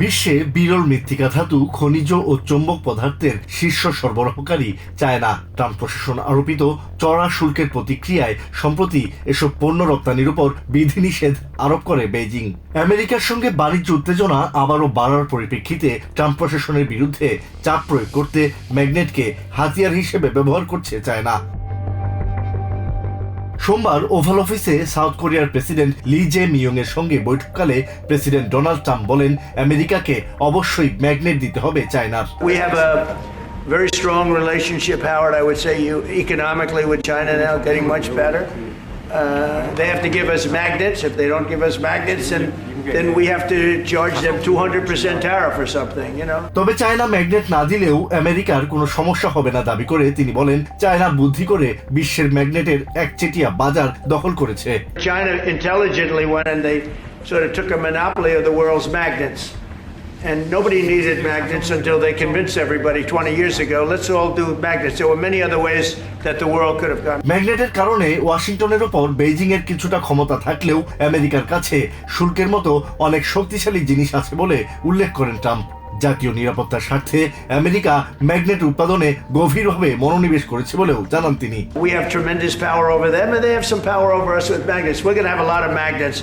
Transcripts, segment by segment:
বিশ্বে বিরল মৃত্তিকা ধাতু, খনিজ ও চৌম্বক পদার্থের শীর্ষ সরবরাহকারী চায়না। ট্রাম্প প্রশাসন আরোপিত চড়া শুল্কের প্রতিক্রিয়ায় সম্প্রতি এসব পণ্য রপ্তানির উপর বিধিনিষেধ আরোপ করে বেইজিং। আমেরিকার সঙ্গে বাণিজ্য উত্তেজনা আবারও বাড়ার পরিপ্রেক্ষিতে ট্রাম্প প্রশাসনের বিরুদ্ধে চাপ প্রয়োগ করতে ম্যাগনেটকে হাতিয়ার হিসেবে ব্যবহার করছে চায়না। সোমবার ওভাল অফিসে সাউথ কোরিয়ার প্রেসিডেন্ট লি জে মিয়ং এর সঙ্গে বৈঠককালে প্রেসিডেন্ট ডোনাল্ড ট্রাম্প বলেন আমেরিকাকে অবশ্যই ম্যাগনেট দিতে হবে চায়নার very strong relationship, Howard. I would say you economically with China now getting much better. Uh, they have to give us magnets. If they don't give us magnets, then then we have to charge them 200% tariff or something. You know. তবে China magnet না দিলেও আমেরিকার কোনো সমস্যা হবে না দাবি করে তিনি বলেন চায়না বুদ্ধি করে বিশ্বের ম্যাগনেটের একচেটিয়া বাজার দখল করেছে China intelligently went and they sort of took a monopoly of the world's magnets. And nobody needed magnets until they convinced everybody 20 years ago, let's all do magnets. There were many other ways that the world could have gone. ম্যাগনেটের কারণে ওয়াশিংটনের ওপর Beijing এর কিছুটা ক্ষমতা থাকলেও আমেরিকার কাছে শুল্কের মতো অনেক শক্তিশালী জিনিস আছে বলে উল্লেখ করেন ট্রাম্প জাতীয় নিরাপত্তার স্বার্থে আমেরিকা ম্যাগনেট উৎপাদনে গভীরভাবে মনোনিবেশ করেছে বলেও জানান তিনি We have tremendous power over them, and they have some power over us with magnets. We're going to have a lot of magnets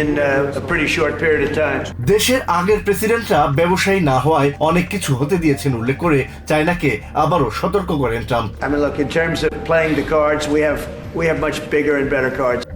in uh, a pretty short period of time. দেশের আগের প্রেসিডেন্টরা ব্যবসায়ী না হওয়ায় অনেক কিছু হতে দিয়েছেন উল্লেখ করে চায়নাকে আবারও সতর্ক করেন Trump I mean, look, in terms of playing the cards, we have we have much bigger and better cards.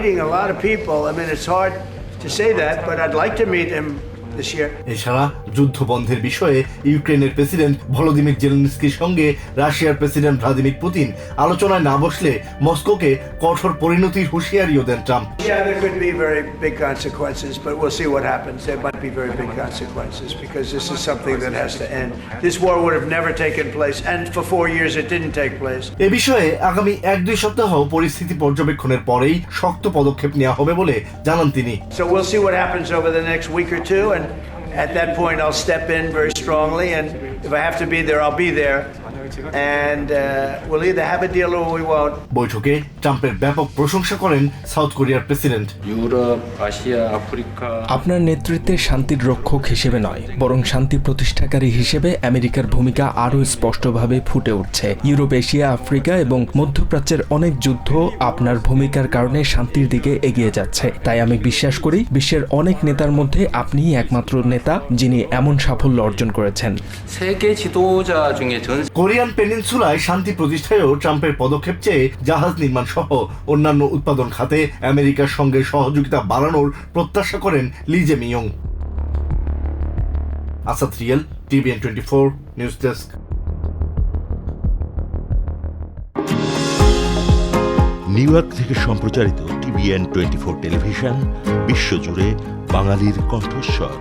Meeting a lot of people. I mean, it's hard to say that, but I'd like to meet him. দেশ। এছাড়া যুদ্ধবন্ধের বিষয়ে ইউক্রেনের president Volodymyr জেলিনস্কির সঙ্গে রাশিয়ার president Vladimir Putin আলোচনায় না বসলে মস্কোকে কঠোর পরিণতির হুঁশিয়ারিও দেন ট্রাম্প। এ বিষয়ে আগামী এক দুই সপ্তাহ পরিস্থিতি পর্যবেক্ষণের পরেই শক্ত পদক্ষেপ নেওয়া হবে বলে জানান তিনি। So we'll see what happens over the next week and at that point I'll step in very strongly, and if I have to be there, I'll be there. বৈঠকে ট্রাম্পের ব্যাপক প্রশংসা করেন সাউথ কোরিয়ার প্রেসিডেন্ট। ইউরোপ আশিয়া Africa. আপনার নেতৃত্বে শান্তির রক্ষক হিসেবে নয় বরং শান্তি প্রতিষ্ঠাকারী হিসেবে আমেরিকার ভূমিকা আরও স্পষ্টভাবে ফুটে উঠছে। ইউরোপ এশিয়া আফ্রিকা এবং মধ্যপ্রাচ্যের অনেক যুদ্ধ আপনার ভূমিকার কারণে শান্তির দিকে এগিয়ে যাচ্ছে। তাই আমি বিশ্বাস করি বিশ্বের অনেক নেতার মধ্যে আপনি একমাত্র নেতা যিনি এমন সাফল্য অর্জন করেছেন। কোরিয়া কোরিয়ান পেনিনসুলায় শান্তি প্রতিষ্ঠায়ও ট্রাম্পের পদক্ষেপ চেয়ে জাহাজ নির্মাণ সহ অন্যান্য উৎপাদন খাতে আমেরিকার সঙ্গে সহযোগিতা বাড়ানোর প্রত্যাশা করেন Lee Jae Myung Asad real, TVN twenty four, news desk. New York থেকে সম্প্রচারিত টিভিএন টোয়েন্টি ফোর টেলিভিশন, বিশ্বজুড়ে বাঙালির কণ্ঠস্বর।